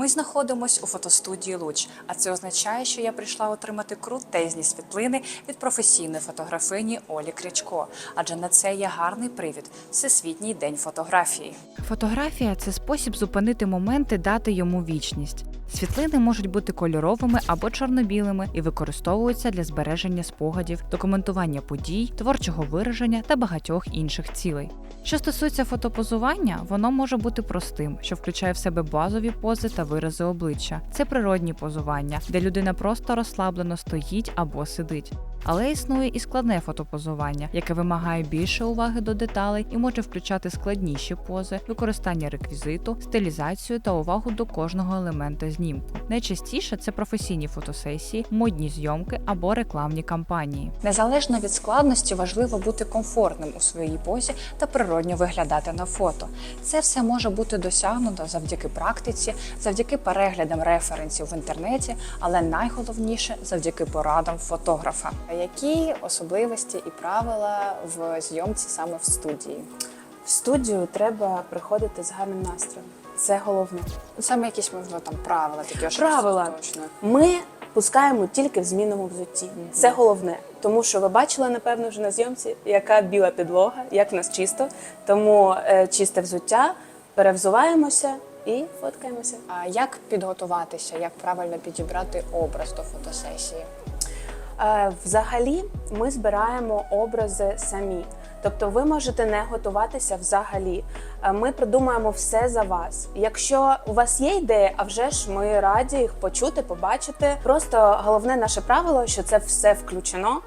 Ми знаходимось у фотостудії Луч, а це означає, що я прийшла отримати крутезні світлини від професійної фотографині Олі Крячко. Адже на це є гарний привід Всесвітній день фотографії. Фотографія це спосіб зупинити моменти, дати йому вічність. Світлини можуть бути кольоровими або чорно-білими і використовуються для збереження спогадів, документування подій, творчого вираження та багатьох інших цілей. Що стосується фотопозування, воно може бути простим, що включає в себе базові пози та вирази обличчя. Це природні позування, де людина просто розслаблено стоїть або сидить. Але існує і складне фотопозування, яке вимагає більше уваги до деталей і може включати складніші пози, використання реквізиту, стилізацію та увагу до кожного елемента знімку. Найчастіше це професійні фотосесії, модні зйомки або рекламні кампанії. Незалежно від складності, важливо бути комфортним у своїй позі та природньо виглядати на фото. Це все може бути досягнуто завдяки практиці, завдяки переглядам референсів в інтернеті, але найголовніше завдяки порадам фотографа. Які особливості і правила в зйомці саме в студії? В студію треба приходити з гарним настроєм. Це головне. Саме якісь можливо там правила, такі що Правила. точно. Ми пускаємо тільки в змінному взутті. Це головне. Тому що ви бачили, напевно, вже на зйомці, яка біла підлога, як в нас чисто. Тому е, чисте взуття, перевзуваємося і фоткаємося. А як підготуватися, як правильно підібрати образ до фотосесії? Е, Взагалі, ми збираємо образи самі. Тобто ви можете не готуватися взагалі. Е, Ми придумаємо все за вас. Якщо у вас є ідеї, а вже ж ми раді їх почути, побачити. Просто головне наше правило, що це все включено.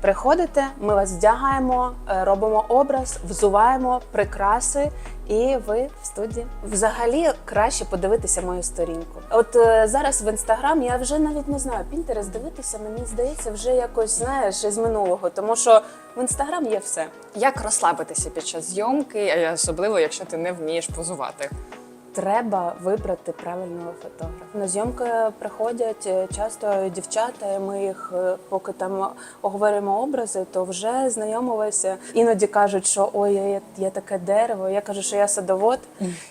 Приходите, ми вас вдягаємо, е, робимо образ, взуваємо прикраси, і ви в студії. Взагалі краще подивитися мою сторінку. От е, зараз в інстаграм я вже навіть не знаю. Пінтерес дивитися, мені здається, вже якось знаєш із минулого, тому що в інстаграм є все. Як розслабитися під час зйомки, е, особливо якщо ти не вмієш позувати? Треба вибрати правильного фотографа. На зйомки приходять е, часто дівчата, і ми їх, е, поки там оговорюємо образи, то вже знайомилися. Іноді кажуть, що ой, я, я таке дерево. Я кажу, що я садовод,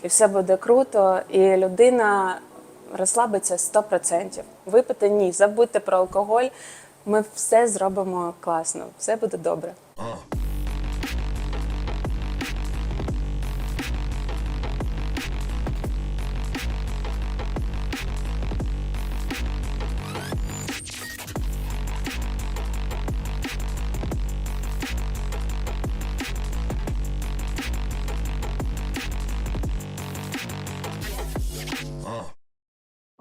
і все буде круто. І людина розслабиться 100%. Випити ні, забудьте про алкоголь. Ми все зробимо класно, все буде добре.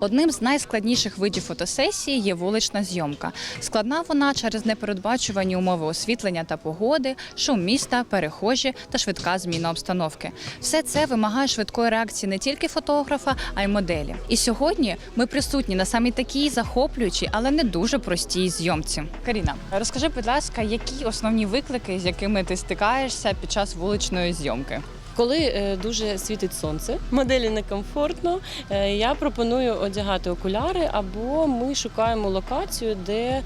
Одним з найскладніших видів фотосесії є вулична зйомка. Складна вона через непередбачувані умови освітлення та погоди, шум міста, перехожі та швидка зміна обстановки. Все це вимагає швидкої реакції не тільки фотографа, а й моделі. І сьогодні ми присутні на самій такій захоплюючій, але не дуже простій зйомці. Каріна, розкажи, будь ласка, які основні виклики, з якими ти стикаєшся під час вуличної зйомки? Коли е, дуже світить сонце, моделі некомфортно, е, я пропоную одягати окуляри, або ми шукаємо локацію, де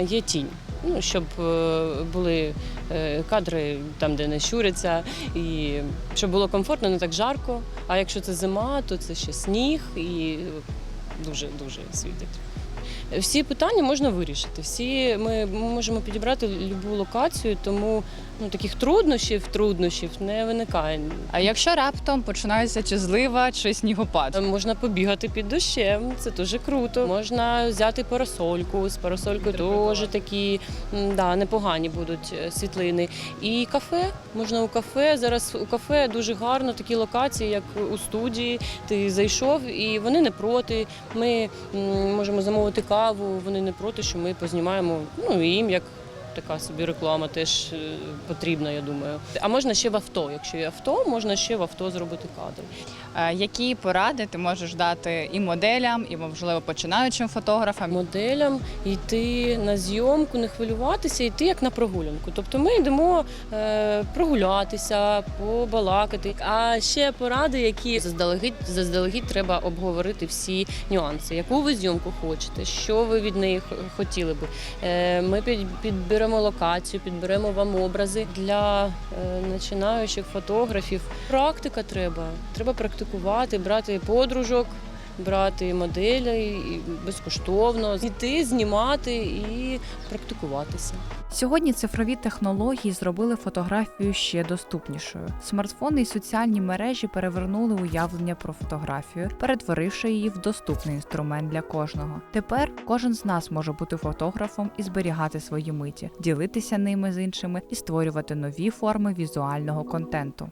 є тінь. Ну, щоб е, були кадри там, де не щуряться, і щоб було комфортно, не так жарко. А якщо це зима, то це ще сніг і дуже дуже світить. Всі питання можна вирішити. Всі ми можемо підібрати будь-яку локацію, тому ну таких труднощів, труднощів не виникає. А якщо раптом починається чи злива, чи снігопад? Можна побігати під дощем, це дуже круто. Можна взяти парасольку. З парасолькою теж такі да, непогані будуть е, світлини. І кафе. Можна у кафе. Зараз у кафе дуже гарно такі локації, як у студії. Ти зайшов і вони не проти. Ми можемо замовити каву, вони не проти, що ми познімаємо. Ну їм як. Така собі реклама теж е, потрібна, я думаю. А можна ще в авто. Якщо є авто, можна ще в авто зробити кадр. Е, Які поради ти можеш дати і моделям, і можливо починаючим фотографам? моделям йти на зйомку, не хвилюватися, йти як на прогулянку. Тобто ми йдемо е, прогулятися, побалакати. А ще поради, які заздалегідь заздалегідь треба обговорити всі нюанси, яку ви зйомку хочете, що ви від неї хотіли би. Ми під, підберемо підберемо локацію, підберемо вам образи для е, починаючих фотографів. Практика треба. Треба практикувати, брати подружок, брати моделі і безкоштовно, йти, знімати і практикуватися. Сьогодні цифрові технології зробили фотографію ще доступнішою. Смартфони і соціальні мережі перевернули уявлення про фотографію, перетворивши її в доступний інструмент для кожного. Тепер кожен з нас може бути фотографом і зберігати свої миті, ділитися ними з іншими і створювати нові форми візуального контенту.